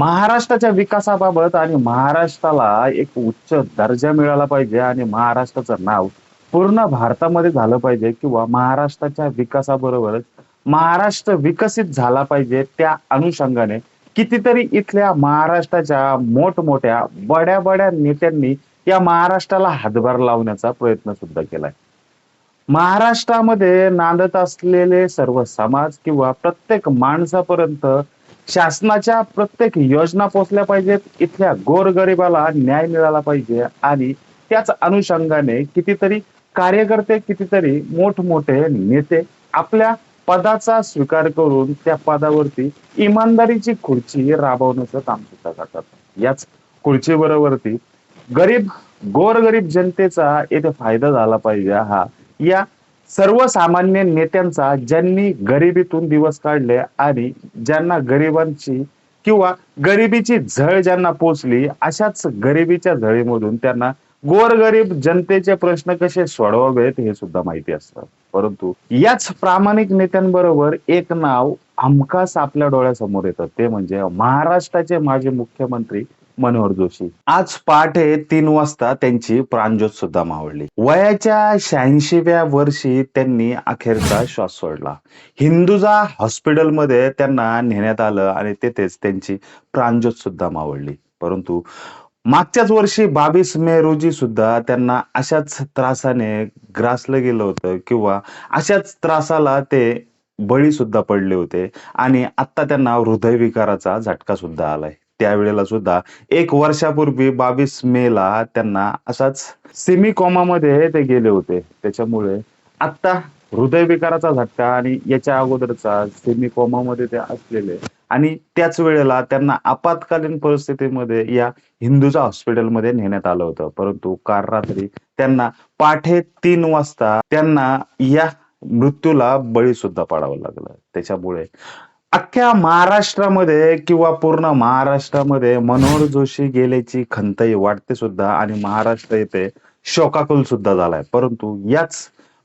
महाराष्ट्राच्या विकासाबाबत आणि महाराष्ट्राला एक उच्च दर्जा मिळाला पाहिजे आणि महाराष्ट्राचं नाव पूर्ण भारतामध्ये झालं पाहिजे किंवा महाराष्ट्राच्या विकासाबरोबरच महाराष्ट्र विकसित झाला पाहिजे त्या अनुषंगाने कितीतरी इथल्या महाराष्ट्राच्या मोठमोठ्या बड्या बड्या नेत्यांनी या महाराष्ट्राला हातभार लावण्याचा प्रयत्न सुद्धा केलाय. महाराष्ट्रामध्ये नांदत असलेले सर्व समाज किंवा प्रत्येक माणसापर्यंत शासनाच्या प्रत्येक योजना पोचल्या पाहिजेत इथल्या गोरगरिबाला न्याय मिळाला पाहिजे आणि त्याच अनुषंगाने कितीतरी कार्यकर्ते कितीतरी मोठमोठे नेते आपल्या पदाचा स्वीकार करून त्या पदावरती इमानदारीची खुर्ची राबवण्याचं काम सुद्धा करतात. याच खुर्ची बरोबरती गरीब गोरगरीब जनतेचा येथे फायदा झाला पाहिजे हा. या सर्वसामान्य नेत्यांचा ज्यांनी गरिबीतून दिवस काढले आणि ज्यांना गरिबांची किंवा गरिबीची झळ ज्यांना पोचली अशाच गरिबीच्या झळीमधून त्यांना गोरगरीब जनतेचे प्रश्न कसे सोडवावेत हे सुद्धा माहिती असतं. परंतु याच प्रामाणिक नेत्यांबरोबर एक नाव हमखास आपल्या डोळ्यासमोर येतं ते म्हणजे महाराष्ट्राचे माजी मुख्यमंत्री मनोहर जोशी. आज पहाटे तीन वाजता त्यांची प्राणज्योत सुद्धा मावळली. वयाच्या शहाऐंशीव्या वर्षी त्यांनी अखेरचा श्वास सोडला. हिंदुजा हॉस्पिटलमध्ये त्यांना नेण्यात आलं आणि तेथेच त्यांची प्राणज्योत सुद्धा मावळली. परंतु मागच्याच वर्षी बावीस मे रोजी सुद्धा त्यांना अशाच त्रासाने ग्रासलं गेलं होतं किंवा अशाच त्रासाला ते बळी सुद्धा पडले होते आणि आता त्यांना हृदयविकाराचा झटका सुद्धा आलाय. त्यावेळेला सुद्धा एक वर्षापूर्वी बावीस मे ला त्यांना असाच सेमी कोमामध्ये ते गेले होते. त्याच्यामुळे आता हृदयविकाराचा झटका आणि याच्या अगोदरचा सेमी कॉमामध्ये ते असलेले आणि त्याच वेळेला त्यांना आपत्कालीन परिस्थितीमध्ये या हिंदूच्या हॉस्पिटलमध्ये नेण्यात आलं होतं. परंतु काल रात्री त्यांना पाठे तीन वाजता त्यांना या मृत्यूला बळी सुद्धा पाडावं लागलं. त्याच्यामुळे अख्ख्या महाराष्ट्रामध्ये किंवा पूर्ण महाराष्ट्रामध्ये मनोहर जोशी गेल्याची खंतही वाटते सुद्धा आणि महाराष्ट्र येथे शोकाकुल सुद्धा झालाय. परंतु याच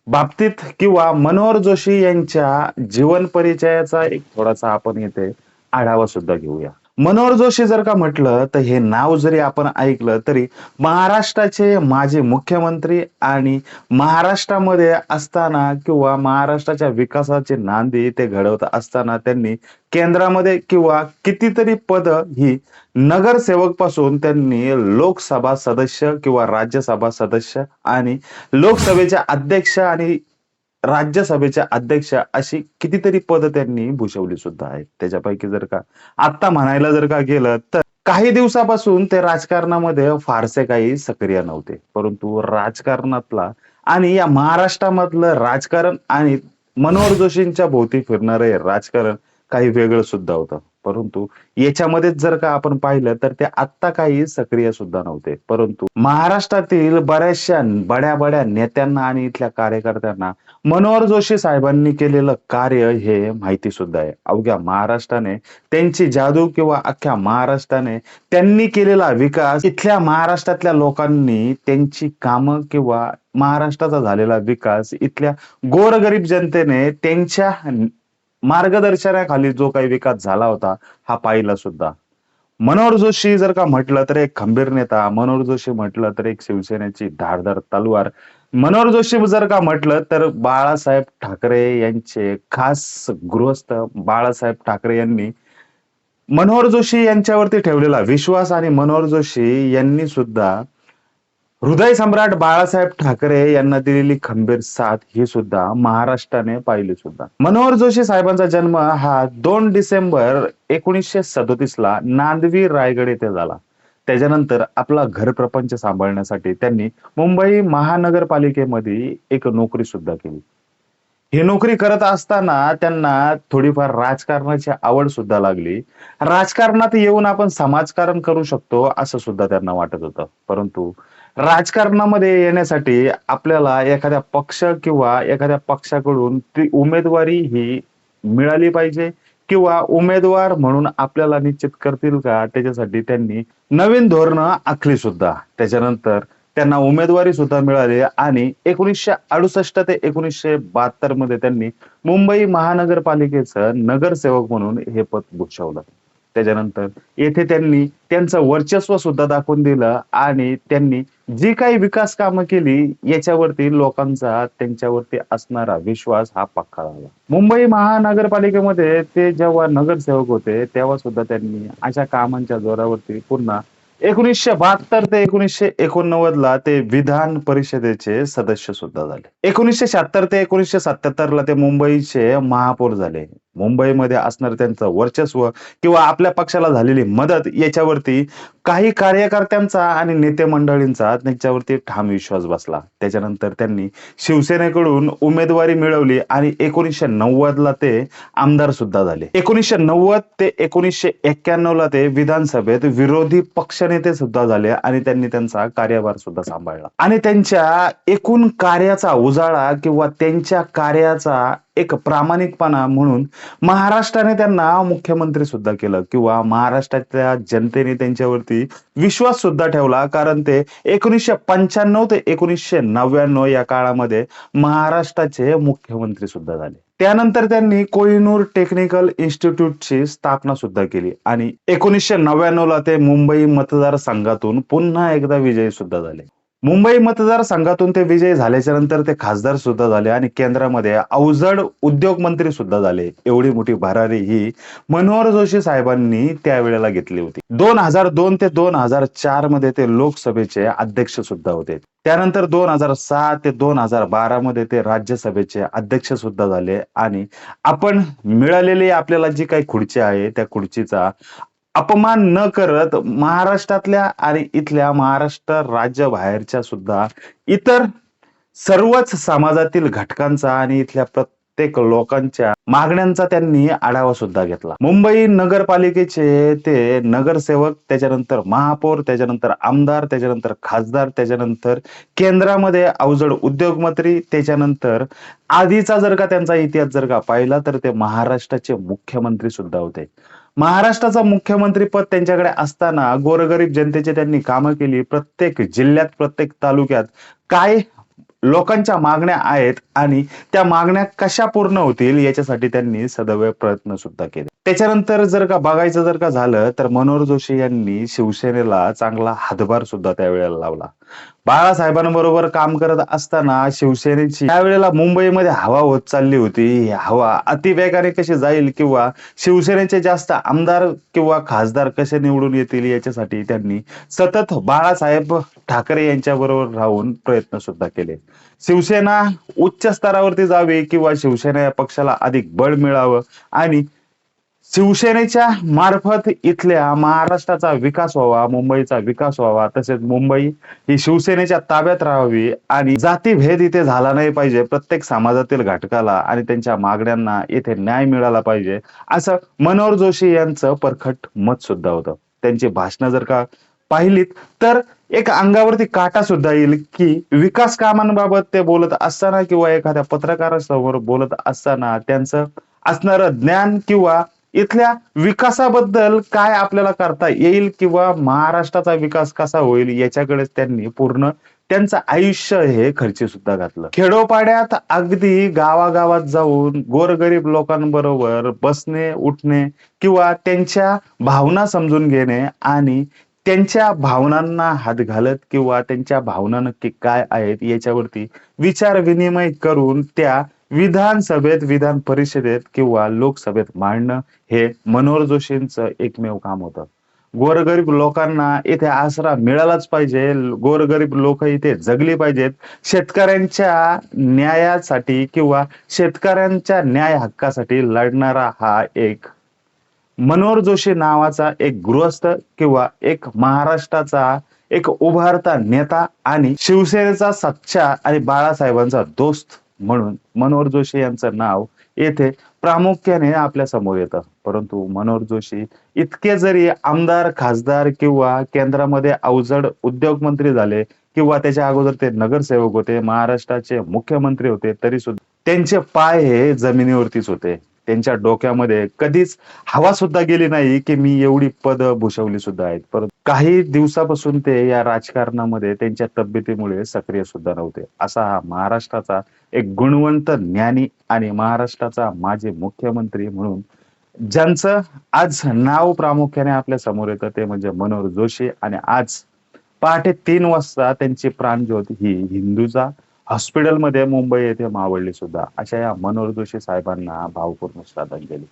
बाबतीत किंवा मनोहर जोशी यांच्या जीवन परिचयाचा एक थोडासा आपण येथे आढावा सुद्धा घेऊया. मनोहर जोशी जर का म्हटलं तर हे नाव जरी आपण ऐकलं तरी महाराष्ट्राचे माजी मुख्यमंत्री आणि महाराष्ट्रामध्ये असताना किंवा महाराष्ट्राच्या विकासाची नांदी ते घडवत असताना त्यांनी केंद्रामध्ये किंवा कितीतरी पद ही नगरसेवकपासून त्यांनी लोकसभा सदस्य किंवा राज्यसभा सदस्य आणि लोकसभेच्या अध्यक्ष आणि राज्यसभेच्या अध्यक्ष अशी कितीतरी पद त्यांनी भूषवली सुद्धा आहेत. त्याच्यापैकी जर का आता म्हणायला जर का गेलं तर काही दिवसापासून ते राजकारणामध्ये फारसे काही सक्रिय नव्हते. परंतु राजकारणातला आणि या महाराष्ट्रामधलं राजकारण आणि मनोहर जोशींच्या भोवती फिरणारे राजकारण काही वेगळं सुद्धा होतं. परंतु याच्यामध्येच जर का आपण पाहिलं तर ते आत्ता काही सक्रिय सुद्धा नव्हते. परंतु महाराष्ट्रातील बऱ्याचशा बड्या बड्या नेत्यांना आणि इथल्या कार्यकर्त्यांना मनोहर जोशी साहेबांनी केलेलं कार्य हे माहिती सुद्धा आहे. अवघ्या महाराष्ट्राने त्यांची जादू किंवा अख्ख्या महाराष्ट्राने त्यांनी केलेला विकास इथल्या महाराष्ट्रातल्या लोकांनी त्यांची कामं किंवा महाराष्ट्राचा झालेला विकास इथल्या गोरगरीब जनतेने त्यांच्या मार्गदर्शनाखाली जो काही विकास झाला होता हा पाहिला सुद्धा. मनोहर जोशी जर का म्हटलं तर एक खंबीर नेता मनोहर जोशी म्हटलं तर एक शिवसेनेची धारदार तलवार. मनोहर जोशी जर का म्हटलं तर बाळासाहेब ठाकरे यांचे खास गृहस्थ बाळासाहेब ठाकरे यांनी मनोहर जोशी यांच्यावरती ठेवलेला विश्वास आणि मनोहर जोशी यांनी सुद्धा हृदय सम्राट बाळासाहेब ठाकरे यांना दिलेली खंबीर साथ ही सुद्धा महाराष्ट्राने पाहिली सुद्धा. मनोहर जोशी साहेबांचा जन्म हा दोन डिसेंबर एकोणीसशे सदोतीस ला नांदवी रायगड येथे झाला. त्याच्यानंतर आपला घर प्रपंच सांभाळण्यासाठी त्यांनी मुंबई महानगरपालिकेमध्ये एक नोकरी सुद्धा केली. ही नोकरी करत असताना त्यांना थोडीफार राजकारणाची आवड सुद्धा लागली. राजकारणात येऊन आपण समाजकारण करू शकतो असं सुद्धा त्यांना वाटत होतं. परंतु राजकारणामध्ये येण्यासाठी आपल्याला एखाद्या पक्ष किंवा एखाद्या पक्षाकडून ती उमेदवारी ही मिळाली पाहिजे किंवा उमेदवार म्हणून आपल्याला निश्चित करतील का त्याच्यासाठी त्यांनी नवीन धोरणं आखली सुद्धा. त्याच्यानंतर त्यांना उमेदवारी सुद्धा मिळाली आणि एकोणीसशे अडुसष्ट ते एकोणीसशे बहात्तरमध्ये त्यांनी मुंबई महानगरपालिकेचं नगरसेवक म्हणून हे पद भूषवलं. त्याच्यानंतर येथे त्यांनी त्यांचं वर्चस्व सुद्धा दाखवून दिलं आणि त्यांनी जी काही विकास कामं केली याच्यावरती लोकांचा त्यांच्यावरती असणारा विश्वास हा पक्का झाला. मुंबई महानगरपालिकेमध्ये ते जेव्हा नगरसेवक होते तेव्हा सुद्धा त्यांनी अशा कामांच्या जोरावरती पुन्हा एकोणीसशे बहात्तर ते एकोणीसशे एकोणनव्वद ला ते विधान परिषदेचे सदस्य सुद्धा झाले. एकोणीसशे शहात्तर ते एकोणीसशे सत्याहत्तर ला ते मुंबईचे महापौर झाले. मुंबईमध्ये असणार त्यांचं वर्चस्व किंवा आपल्या पक्षाला झालेली मदत याच्यावरती काही कार्यकर्त्यांचा आणि नेते मंडळींचा त्यांच्यावरती ठाम विश्वास बसला. त्याच्यानंतर त्यांनी शिवसेनेकडून उमेदवारी मिळवली आणि एकोणीसशे नव्वद ला ते आमदार सुद्धा झाले. एकोणीसशे नव्वद ते एकोणीसशे एक्क्याण्णव ला ते विधानसभेत विरोधी पक्षनेते सुद्धा झाले आणि त्यांनी त्यांचा कार्यभार सुद्धा सांभाळला. आणि त्यांच्या एकूण कार्याचा उजाळा किंवा त्यांच्या कार्याचा एक प्रामाणिकपणा म्हणून महाराष्ट्राने त्यांना मुख्यमंत्री सुद्धा केलं किंवा महाराष्ट्रातल्या जनतेने त्यांच्यावरती विश्वास सुद्धा ठेवला कारण ते एकोणीसशे पंच्याण्णव ते एकोणीसशे नव्याण्णव या काळामध्ये महाराष्ट्राचे मुख्यमंत्री सुद्धा झाले. त्यानंतर त्यांनी कोहिनूर टेक्निकल इन्स्टिट्यूटची स्थापना सुद्धा केली आणि एकोणीसशे नव्याण्णव ला ते मुंबई मतदारसंघातून पुन्हा एकदा विजयी सुद्धा झाले. मुंबई मतदारसंघातून ते विजयी झाल्याच्यानंतर ते खासदार सुद्धा झाले आणि केंद्रामध्ये अवजड उद्योग मंत्री सुद्धा झाले. एवढी मोठी भरारी ही मनोहर जोशी साहेबांनी त्यावेळेला घेतली होती. दोन हजार दोन ते दोन हजार चारमध्ये ते लोकसभेचे अध्यक्ष सुद्धा होते. त्यानंतर दोन हजार सहा ते दोन हजार बारा मध्ये ते राज्यसभेचे अध्यक्ष सुद्धा झाले आणि आपण मिळालेली आपल्याला जी काही खुर्ची आहे त्या खुर्चीचा अपमान न करत महाराष्ट्रातल्या आणि इथल्या महाराष्ट्र राज्य बाहेरच्या सुद्धा इतर सर्वच समाजातील घटकांचा आणि इथल्या प्रत्येक लोकांच्या मागण्यांचा त्यांनी आढावा सुद्धा घेतला. मुंबई नगरपालिकेचे ते नगरसेवक त्याच्यानंतर महापौर त्याच्यानंतर आमदार त्याच्यानंतर खासदार त्याच्यानंतर केंद्रामध्ये अवजड उद्योगमंत्री त्याच्यानंतर आधीचा जर का त्यांचा इतिहास जर का पाहिला तर ते महाराष्ट्राचे मुख्यमंत्री सुद्धा होते. महाराष्ट्राचं मुख्यमंत्री पद त्यांच्याकडे असताना गोरगरीब जनतेचे त्यांनी कामं केली. प्रत्येक जिल्ह्यात प्रत्येक तालुक्यात काय लोकांच्या मागण्या आहेत आणि त्या मागण्या कशा पूर्ण होतील याच्यासाठी त्यांनी सदैव प्रयत्न सुद्धा केले. त्याच्यानंतर जर का बघायचं जर का झालं तर मनोहर जोशी यांनी शिवसेनेला चांगला हातभार सुद्धा त्यावेळेला लावला. बाळासाहेबांबरोबर काम करत असताना शिवसेनेची त्यावेळेला मुंबईमध्ये हवा होत चालली होती. ही हवा अतिवेगाने कशी जाईल किंवा शिवसेनेचे जास्त आमदार किंवा खासदार कसे निवडून येतील याच्यासाठी त्यांनी सतत बाळासाहेब ठाकरे यांच्याबरोबर राहून प्रयत्न सुद्धा केले. शिवसेना उच्च स्तरावरती जावे किंवा शिवसेना या पक्षाला अधिक बळ मिळावं आणि शिवसेनेच्या मार्फत इथल्या महाराष्ट्राचा विकास व्हावा मुंबईचा विकास व्हावा तसेच मुंबई ही शिवसेनेच्या ताब्यात राहावी आणि जातीभेद इथे झाला नाही पाहिजे प्रत्येक समाजातील घटकाला आणि त्यांच्या मागण्यांना इथे न्याय मिळाला पाहिजे असं मनोहर जोशी यांचं परखट मत सुद्धा होतं. त्यांची भाषणं जर का पाहिलीत तर एक अंगावरती काटा सुद्धा येईल की विकास कामांबाबत ते बोलत असताना किंवा एखाद्या पत्रकारासमोर बोलत असताना त्यांचं असणारं ज्ञान किंवा इथल्या विकासाबद्दल काय आपल्याला करता येईल किंवा महाराष्ट्राचा विकास कसा होईल याच्याकडे त्यांनी पूर्ण त्यांचं आयुष्य हे खर्ची सुद्धा घातलं. खेडोपाड्यात अगदी गावागावात जाऊन गोरगरीब लोकांबरोबर बसणे उठणे किंवा त्यांच्या भावना समजून घेणे आणि त्यांच्या भावनांना हात घालत किंवा त्यांच्या भावना नक्की काय आहेत याच्यावरती विचार विनिमय करून त्या विधानसभेत विधान परिषदेत किंवा लोकसभेत मांडणं हे मनोहर जोशींचं एकमेव काम होतं. गोरगरीब लोकांना इथे आसरा मिळालाच पाहिजे. गोरगरीब लोक इथे जगली पाहिजेत. शेतकऱ्यांच्या न्यायासाठी किंवा शेतकऱ्यांच्या न्याय हक्कासाठी लढणारा हा एक मनोहर जोशी नावाचा एक गृहस्थ किंवा एक महाराष्ट्राचा एक उभारता नेता आणि शिवसेनेचा सच्चा आणि बाळासाहेबांचा दोस्त. म्हणून मनोहर जोशी यांचं नाव येथे प्रामुख्याने आपल्यासमोर येतं. परंतु मनोहर जोशी इतके जरी आमदार खासदार किंवा केंद्रामध्ये अवजड उद्योग मंत्री झाले किंवा त्याच्या अगोदर ते नगरसेवक होते महाराष्ट्राचे मुख्यमंत्री होते तरी सुद्धा त्यांचे पाय हे जमिनीवरतीच होते. त्यांच्या डोक्यामध्ये कधीच हवा सुद्धा गेली नाही की मी एवढी पद भूषवली सुद्धा आहेत. परत काही दिवसापासून ते या राजकारणामध्ये त्यांच्या तब्येतीमुळे सक्रिय सुद्धा नव्हते. असा हा महाराष्ट्राचा एक गुणवंत ज्ञानी आणि महाराष्ट्राचा माजी मुख्यमंत्री म्हणून ज्यांचं आज नाव प्रामुख्याने आपल्यासमोर येतं ते म्हणजे मनोहर जोशी. आणि आज पहाटे तीन वाजता त्यांची प्राणज्योत ही हिंदूचा हॉस्पिटलमध्ये मुंबई येथे मावळली सुद्धा. अशा या मनोहर जोशी साहेबांना भावपूर्ण श्रद्धांजली.